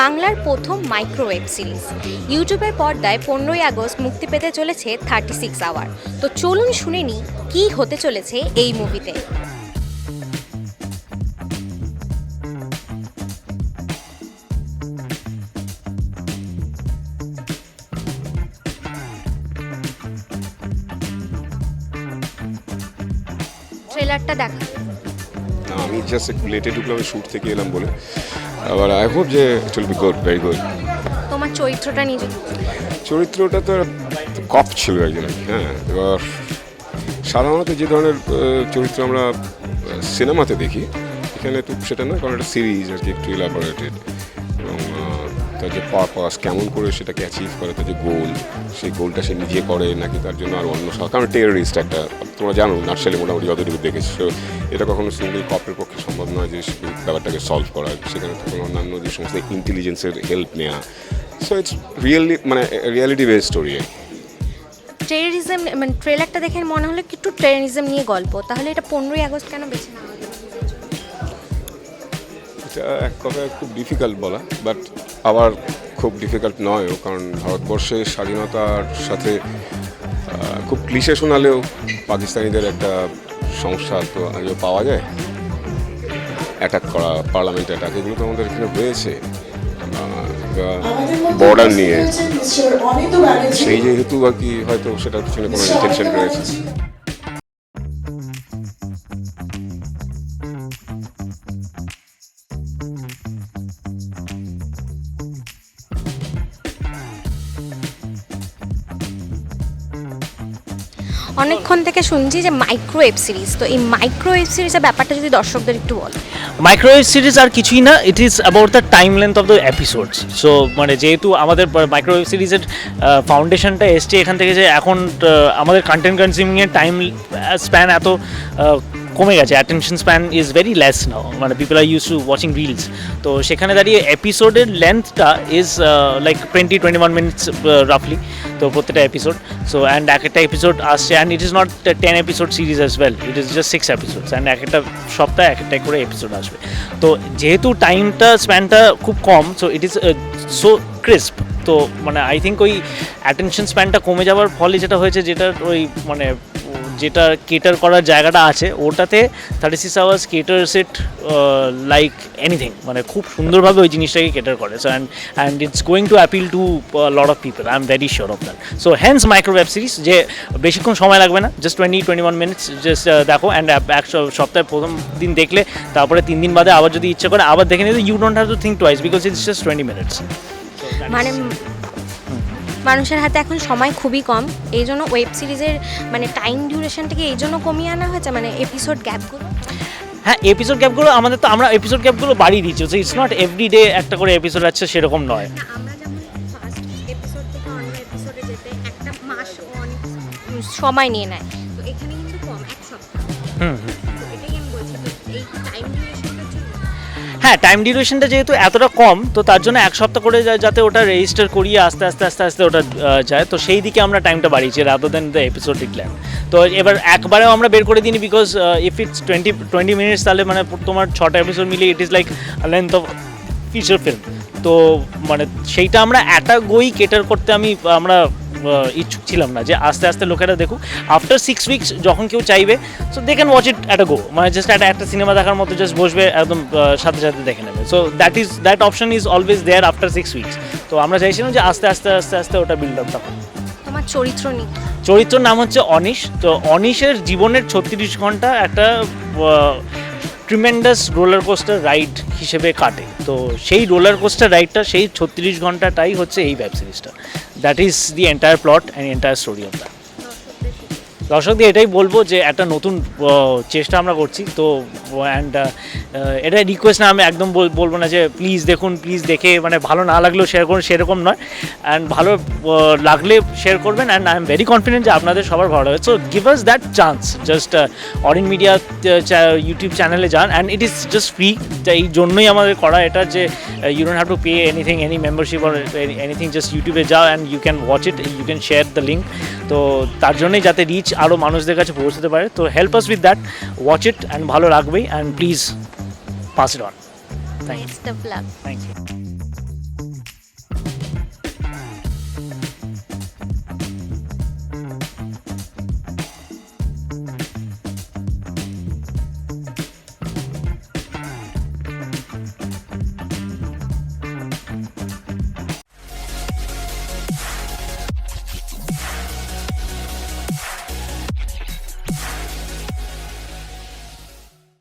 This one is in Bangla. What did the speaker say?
বাংলার প্রথম মাইক্রো ওয়েব সিরিজ। ইউটিউবের পর্দায় পনেরোই আগস্ট মুক্তি পেতে চলেছে থার্টি সিক্স আওয়ার তো চলুন শুনে নিই, কী হতে চলেছে এই মুভিতে। ট্রেলারটা দেখা। আমি জাস্ট লেটে ঢুকলাম শ্যুট থেকে এলাম বলে। আবার আই হোপ যে it will be good very good তোমার চরিত্রটা নিজে? চরিত্রটা তো কপ ছিল একজন হ্যাঁ। এবার সাধারণত যে ধরনের চরিত্র আমরা সিনেমাতে দেখি এখানে তো সেটা না কারণ একটা সিরিজ আর কি একটু ইলাবোরেটেড তার যে পারপাস কেমন করে সেটাকে অ্যাচিভ করে, তার যে গোল সেই গোলটা সে নিজে করে নাকি তার জন্য আর অন্য সা- কারণ টেররিস্ট একটা, তোমরা জানো নার্সালি মোটামুটি যতটুকু দেখেছ তো এটা কখনো সিঙ্গেল কপের পক্ষে সম্ভব নয় যে ব্যাপারটাকে সলভ করা সেখানে তখন অন্যান্য যে সমস্ত ইন্টেলিজেন্সের হেল্প নেওয়া সো ইটস রিয়েলি মানে রিয়ালিটি বেস স্টোরি টেররিজম মানে ট্রেলারটা দেখে মনে হলো একটু টেররিজম নিয়ে গল্প, তাহলে এটা পনেরোই আগস্ট কেন বেছে নেওয়া এটা এক কথায় খুব ডিফিকাল্ট বলা বাট আবার খুব ডিফিকাল্ট নয়ও কারণ ভারতবর্ষের স্বাধীনতার সাথে খুব ক্লিশে শোনালেও পাকিস্তানিদের একটা সমস্যা তো আজও পাওয়া যায়। অ্যাটাক করা পার্লামেন্ট অ্যাটাক এগুলো তো আমাদের এখানে হয়েছে। বর্ডার নিয়ে। সেই যেহেতু আর কি হয়তো সেটার পিছনে কোনো ইন্টেনশন রয়েছে। অনেকক্ষণ থেকে শুনছি যে মাইক্রোওয়েভ সিরিজ তো এই মাইক্রোওয়েভ সিরিজের ব্যাপারটা যদি দর্শকদের একটু বল মাইক্রোওয়েভ সিরিজ আর কিছুই না it is about the time length of the episodes so মানে যেহেতু আমাদের মাইক্রোওয়েভ সিরিজের ফাউন্ডেশনটা এসছে এখান থেকে যে এখন আমাদের কন্টেন্ট কনজিউমিংয়ের টাইম স্প্যান এত কমে গেছে attention span is very less now মানে people are use to watching reels তো সেখানে দাঁড়িয়ে এপিসোডের লেন্থটা is like twenty twenty one minutes রাফলি তো প্রত্যেকটা এপিসোড সো অ্যান্ড এক একটা এপিসোড আসছে and it is not ten episode series as well it is just six episodes and এক একটা সপ্তাহে এক একটা করে এপিসোড আসবে। তো যেহেতু টাইমটা স্প্যানটা খুব কম so it is so crisp তো মানে আই থিঙ্ক ওই অ্যাটেনশন স্প্যানটা কমে যাওয়ার ফলে যেটা হয়েছে, যেটা ওই মানে যেটা কেটার করার জায়গাটা আছে ওটাতে thirty six hours caters it like anything মানে খুব সুন্দরভাবে ওই জিনিসটাকে কেটার করে। So and and it's going to appeal to lot of people I am very sure of that so hence micro web series যে বেশিক্ষণ সময় লাগবে না just twenty twenty one minutes just দেখো অ্যান্ড এক সপ্তাহে প্রথম দিন দেখলে তারপরে তিন দিন বাদে আবার যদি ইচ্ছে করে আবার দেখে নিতে you don't have to think twice because it's just twenty minutes মানে মানুষের হাতে এখন সময় খুবই কম। এই জন্য ওয়েব সিরিজের মানে টাইম ডিউরেশনটাকে এই জন্য কমিয়ে আনা হয়েছে মানে এপিসোড গ্যাপগুলো হ্যাঁ এপিসোড গ্যাপগুলো আমাদের তো আমরা এপিসোড গ্যাপগুলো বাড়িয়ে দিচ্ছি so it's not every day একটা করে এপিসোড আছে সেরকম নয়। সময় নিয়ে নেয় তো এখানে কিন্তু কম এক সপ্তাহ। হুম হুম। হ্যাঁ টাইম ডিউরেশনটা যেহেতু এতটা কম, তো তার জন্য এক সপ্তাহ করে যাতে ওটা রেজিস্টার করিয়ে আস্তে আস্তে আস্তে আস্তে ওটা যায়। তো সেই দিকে আমরা টাইমটা বাড়িয়েছি rather than the episode declare তো এবার একবারেও আমরা বের করে দিইনি because if it's twenty twenty minutes তাহলে মানে তোমার ছটা এপিসোড মিলে it is like length of feature film তো মানে সেইটা আমরা একটা গই কেটার করতে আমি, আমরা ইচ্ছুক ছিলাম না যে আস্তে আস্তে লোকেরা দেখুক। আফটার সিক্স উইকস যখন কেউ চাইবে so they can watch it at go মানে জাস্ট একটা একটা সিনেমা দেখার মতো জাস্ট বসবে একদম সাথে সাথে দেখে নেবে। So that is that option is always there after six weeks তো আমরা চাইছিলাম যে আস্তে আস্তে আস্তে আস্তে ওটা বিল্ড আপটা তোমার চরিত্র নিয়ে। চরিত্রর নাম হচ্ছে অনিশ। তো অনিশের জীবনের ছত্রিশ ঘণ্টা একটা ট্রিমেন্ডাস রোলার কোস্টার রাইড হিসেবে কাটে। তো সেই রোলার কোস্টার রাইডটা সেই ছত্রিশ ঘন্টাটাই হচ্ছে এই ওয়েব সিরিজটা that is the entire plot and entire story of that দর্শকদের এটাই বলব যে একটা নতুন চেষ্টা আমরা করছি। তো অ্যান্ড এটা রিকোয়েস্ট না, আমি একদম বল- বলব না যে প্লিজ দেখুন প্লিজ দেখে মানে ভালো না লাগলেও শেয়ার করুন, সেরকম নয়। অ্যান্ড ভালো লাগলে শেয়ার করবেন and I am very confident যে আপনাদের সবার ভালো লাগবে। So give us that chance just Arin media YouTube চ্যানেলে যান and it is just free এই জন্যই আমাদের করা এটা যে you don't have to pay anything any membership or anything just ইউটিউবে যাও and you can watch it you can share the link তো তার জন্যই যাতে রিচ আরও মানুষদের কাছে পৌঁছতে পারে। তো help us with that watch it and ভালো লাগবেই। And please pass it on thank you